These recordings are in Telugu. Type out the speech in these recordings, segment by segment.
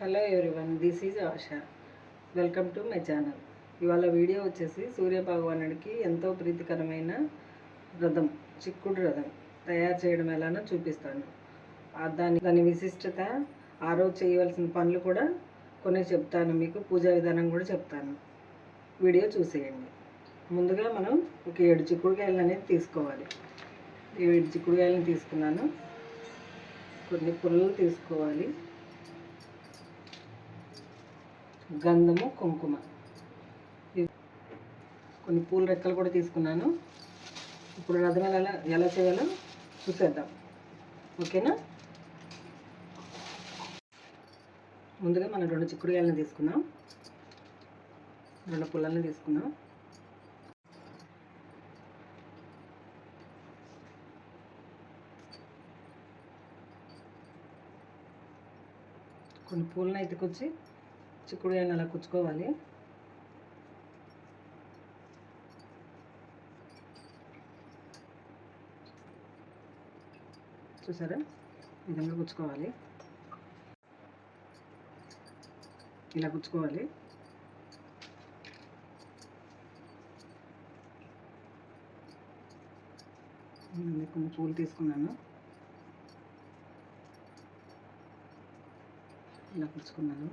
Hello everyone this is Asha. Welcome to my channel. ఇవాళ వీడియో వచ్చేసి సూర్య భగవానుడికి ఎంతో ప్రీతికరమైన రథం చిక్కుడు రథం తయారు చేయడం ఎలానో చూపిస్తాను. దాని దాని విశిష్టత ఆ రోజు చేయవలసిన పనులు కూడా కొన్ని చెప్తాను మీకు పూజా విధానం కూడా చెప్తాను. వీడియో చూసేయండి. ముందుగా మనం ఒక ఏడు చిక్కుడుకాయలు అనేది తీసుకోవాలి. ఏడు చిక్కుడుకాయలను తీసుకున్నాను. కొన్ని పుల్లలు తీసుకోవాలి. గంధము కుంకుమ. కొన్ని పూల రెక్కలు కూడా తీసుకున్నాను. ఇప్పుడు రథం ఎలా ఎలా చేయాలో చూసేద్దాం. ఓకేనా? ముందుగా మనం రెండు చిక్కుడుకాయలను తీసుకున్నాం రెండు పుల్లల్ని తీసుకున్నాం కొన్ని పూలను అయితే చిక్కుడు చిక్కుడుకాయలను అలా కుచ్చుకోవాలి. చూసారా? విధంగా కుచ్చుకోవాలి. ఇలా కుచ్చుకోవాలి. నేను కొన్ని పూలు తీసుకున్నాను. ఇలా కుచ్చుకున్నాను.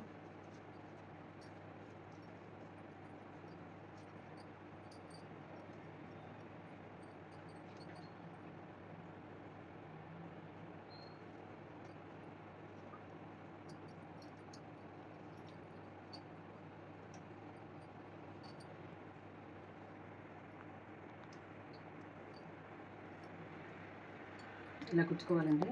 ఇలా కుచ్చుకోవాలండి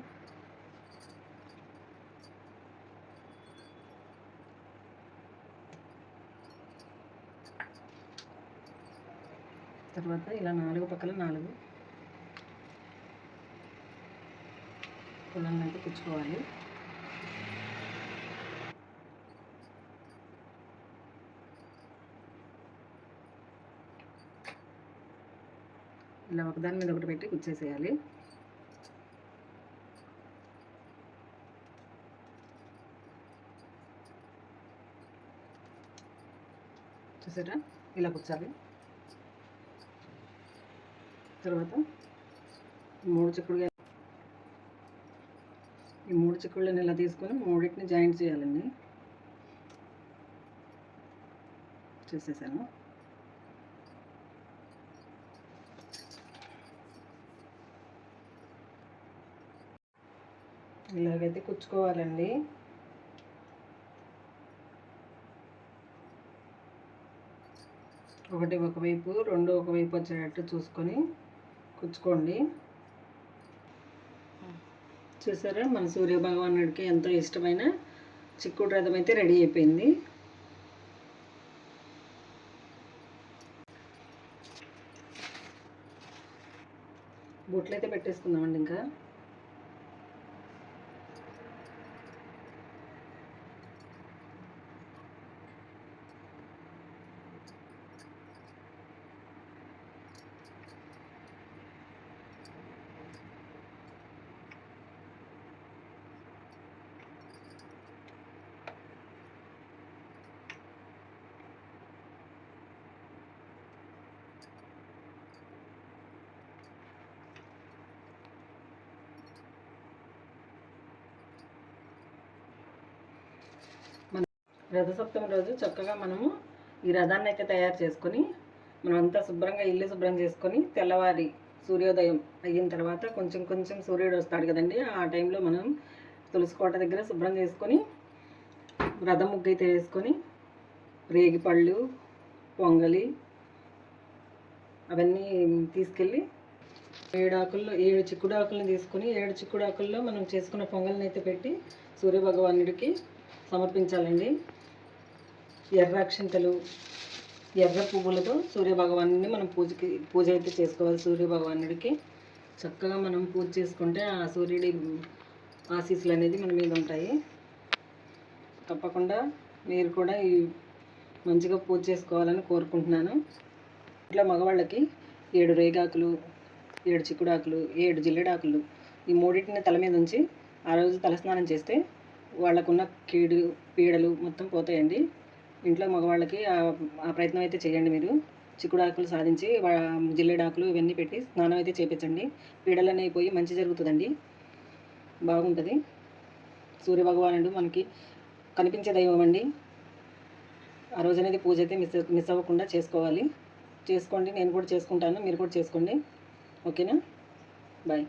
తర్వాత ఇలా నాలుగు పక్కల నాలుగు పుల్లలను అయితే కుచ్చుకోవాలి ఇలా ఒకదాని మీద ఒకటి పెట్టి కుచ్చేసేయాలి. చూసారా? ఇలా కూర్చాలి తర్వాత మూడు చిక్కుడుగా ఈ మూడు చిక్కుళ్ళని ఇలా తీసుకొని మూడింటిని జాయింట్ చేయాలండి. చేసేసాను ఇలాగైతే కుచ్చుకోవాలండి ఒకటి ఒకవైపు రెండు ఒకవైపు వచ్చేటట్టు చూసుకొని కుచ్చుకోండి చూసారా? మన సూర్య భగవానుడికి ఎంతో ఇష్టమైన చిక్కుడు రథం అయితే రెడీ అయిపోయింది. బొట్లు అయితే పెట్టేసుకుందామండి ఇంకా. రథసప్తమి రోజు చక్కగా మనము ఈ రథాన్ని అయితే తయారు చేసుకొని మనం అంతా శుభ్రంగా ఇల్లు శుభ్రం చేసుకొని తెల్లవారి సూర్యోదయం అయిన తర్వాత కొంచెం కొంచెం సూర్యుడు వస్తాడు కదండి ఆ టైంలో మనం తులసి కోట దగ్గర శుభ్రం చేసుకొని రథం ముగ్గు అయితే వేసుకొని రేగిపళ్ళు పొంగలి అవన్నీ తీసుకెళ్ళి ఏడు ఆకుల్లో ఏడు చిక్కుడు ఆకులను తీసుకొని ఏడు చిక్కుడు ఆకుల్లో మనం చేసుకున్న పొంగల్ని అయితే పెట్టి సూర్యభగవానుడికి సమర్పించాలండి. ఎర్ర అక్షంతలు ఎర్ర పువ్వులతో సూర్యభగవాను మనం పూజకి పూజ అయితే చేసుకోవాలి సూర్యభగవానుడికి. చక్కగా మనం పూజ చేసుకుంటే ఆ సూర్యుడి ఆశీస్సులు అనేది మన మీద ఉంటాయి. తప్పకుండా మీరు కూడా ఈ మంచిగా పూజ చేసుకోవాలని కోరుకుంటున్నాను. ఇట్లా మగవాళ్ళకి ఏడు రేగాకులు ఏడు చిక్కుడాకులు ఏడు జిల్లెడాకులు ఈ మూడింటిని తల మీద ఉంచి ఆ రోజు తలస్నానం చేస్తే వాళ్ళకున్న కీడు పీడలు మొత్తం పోతాయండి. ఇంట్లో మగవాళ్ళకి ఆ- ప్రయత్నం అయితే చేయండి మీరు. చిక్కుడాకులు సాధించి వా- జిల్లేడాకులు ఇవన్నీ పెట్టి స్నానం అయితే చేపించండి. పీడలనే పోయి మంచి జరుగుతుందండి. బాగుంటుంది. సూర్యభగవానుడు మనకి కనిపించే దైవం అండి. ఆ రోజు అనేది పూజ అయితే మిస్ మిస్ అవ్వకుండా చేసుకోవాలి. చేసుకోండి నేను కూడా చేసుకుంటాను మీరు కూడా చేసుకోండి. ఓకేనా? బాయ్.